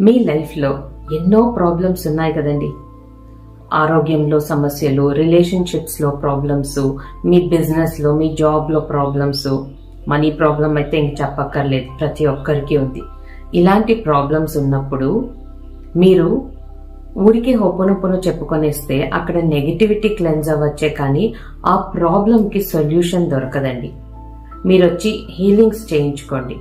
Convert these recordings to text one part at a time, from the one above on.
మీ లైఫ్లో ఎన్నో ప్రాబ్లమ్స్ ఉన్నాయి కదండి. ఆరోగ్యంలో సమస్యలు రిలేషన్షిప్స్లో ప్రాబ్లమ్స్ మీ బిజినెస్లో మీ జాబ్లో ప్రాబ్లమ్స్ మనీ ప్రాబ్లం అయితే ఇంక చెప్పక్కర్లేదు ప్రతి ఒక్కరికి ఉంది. ఇలాంటి ప్రాబ్లమ్స్ ఉన్నప్పుడు మీరు ఊరికే హొప్పనొప్పను చెప్పుకొనేస్తే అక్కడ నెగిటివిటీ క్లెన్స్ అవ్వచ్చే కానీ ఆ ప్రాబ్లంకి సొల్యూషన్ దొరకదండి. మీరు వచ్చి హీలింగ్స్ చేయించుకోండి.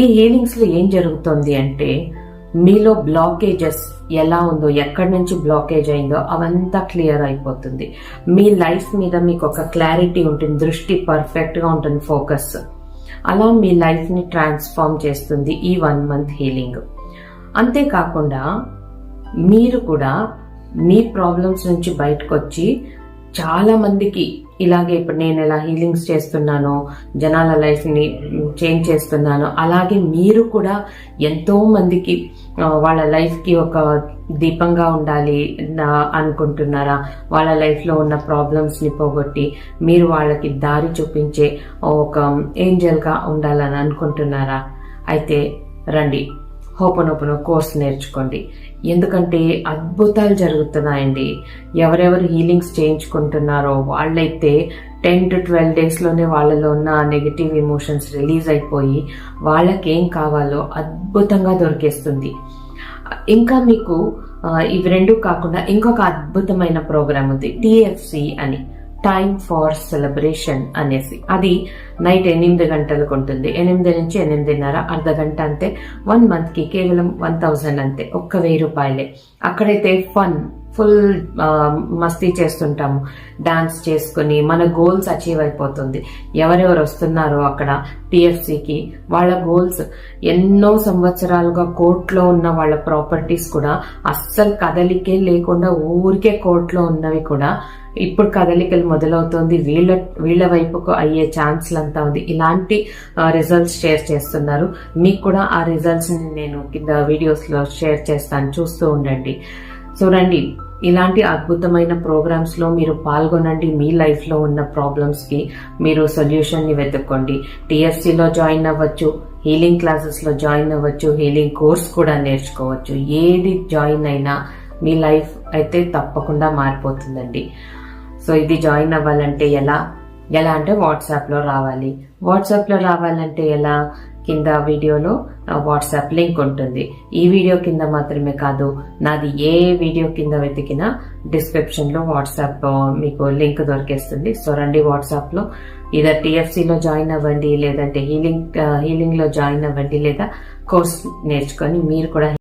ఈ హీలింగ్స్లో ఏం జరుగుతుంది అంటే మీలో బ్లాకేజెస్ ఎలా ఉందో ఎక్కడి నుంచి బ్లాకేజ్ అయిందో అవంతా క్లియర్ అయిపోతుంది. మీ లైఫ్ మీద మీకు ఒక క్లారిటీ ఉంటుంది దృష్టి పర్ఫెక్ట్గా ఉంటుంది ఫోకస్ అలా మీ లైఫ్ని ట్రాన్స్ఫార్మ్ చేస్తుంది ఈ వన్ మంత్ హీలింగ్ అంతేకాకుండా మీరు కూడా మీ ప్రాబ్లమ్స్ నుంచి బయటకు వచ్చి చాలా మందికి ఇలాగే ఇప్పుడు నేను ఎలా హీలింగ్స్ చేస్తున్నానో జనాల లైఫ్ని చేంజ్ చేస్తున్నానో అలాగే మీరు కూడా ఎంతో మందికి వాళ్ళ లైఫ్కి ఒక దీపంగా ఉండాలి అనుకుంటున్నారా? వాళ్ళ లైఫ్లో ఉన్న ప్రాబ్లమ్స్ని పోగొట్టి మీరు వాళ్ళకి దారి చూపించే ఒక ఏంజల్గా ఉండాలని అనుకుంటున్నారా? అయితే రండి. హోపనోపనో కోర్స్ నేర్చుకోండి. ఎందుకంటే అద్భుతాలు జరుగుతున్నాయండి. ఎవరెవరు హీలింగ్స్ చేయించుకుంటున్నారో వాళ్ళైతే టెన్ టు ట్వెల్వ్ డేస్లోనే వాళ్ళలో ఉన్న నెగిటివ్ ఎమోషన్స్ రిలీజ్ అయిపోయి వాళ్ళకేం కావాలో అద్భుతంగా దొరికేస్తుంది. ఇంకా మీకు ఇవి రెండు కాకుండా ఇంకొక అద్భుతమైన ప్రోగ్రామ్ ఉంది. టిఎఫ్సి అని. టైం ఫార్ సెలబ్రేషన్ అనేసి. అది నైట్ ఎనిమిది గంటలకు ఉంటుంది. ఎనిమిది నుంచి ఎనిమిదిన్నర అర్ధ గంట అంతే. వన్ మంత్కి కేవలం వన్ థౌజండ్ అంతే. ఒక్క వెయ్యి రూపాయలే. అక్కడైతే ఫన్ ఫుల్ మస్తీ చేస్తుంటాము. డాన్స్ చేసుకుని మన గోల్స్ అచీవ్ అయిపోతుంది. ఎవరెవరు వస్తున్నారో అక్కడ టిఎఫ్సికి వాళ్ళ గోల్స్ ఎన్నో సంవత్సరాలుగా కోర్టులో ఉన్న వాళ్ళ ప్రాపర్టీస్ కూడా అస్సలు కదలికే లేకుండా ఊరికే కోర్టులో ఉన్నవి కూడా ఇప్పుడు కదలికలు మొదలవుతుంది. వీళ్ళ వీళ్ళ వైపుకు అయ్యే ఛాన్స్లు అంతా ఉంది. ఇలాంటి రిజల్ట్స్ షేర్ చేస్తున్నారు. మీకు కూడా ఆ రిజల్ట్స్ని నేను కింద వీడియోస్లో షేర్ చేస్తాను. చూస్తూ ఉండండి. సో రండి ఇలాంటి అద్భుతమైన ప్రోగ్రామ్స్లో మీరు పాల్గొనండి మీ లైఫ్లో ఉన్న ప్రాబ్లమ్స్కి మీరు సొల్యూషన్ని వెతుక్కోండి. టీఎస్సీలో జాయిన్ అవ్వచ్చు హీలింగ్ క్లాసెస్లో జాయిన్ అవ్వచ్చు హీలింగ్ కోర్స్ కూడా నేర్చుకోవచ్చు. ఏది జాయిన్ అయినా మీ లైఫ్ అయితే తప్పకుండా మారిపోతుందండి. సో ఇది జాయిన్ అవ్వాలంటే ఎలా? ఎలా అంటే వాట్సాప్లో రావాలి. వాట్సాప్లో రావాలంటే ఎలా? కింద వీడియోలో వాట్సాప్ లింక్ ఉంటుంది. ఈ వీడియో కింద మాత్రమే కాదు నాది ఏ వీడియో కింద వెతికినా డిస్క్రిప్షన్లో వాట్సాప్ మీకు లింక్ దొరికేస్తుంది. సో రండి వాట్సాప్లో. ఇదర్ టీఎఫ్సీలో జాయిన్ అవ్వండి లేదంటే హీలింగ్ హీలింగ్లో జాయిన్ అవ్వండి లేదా కోర్స్ నేర్చుకొని మీరు కూడా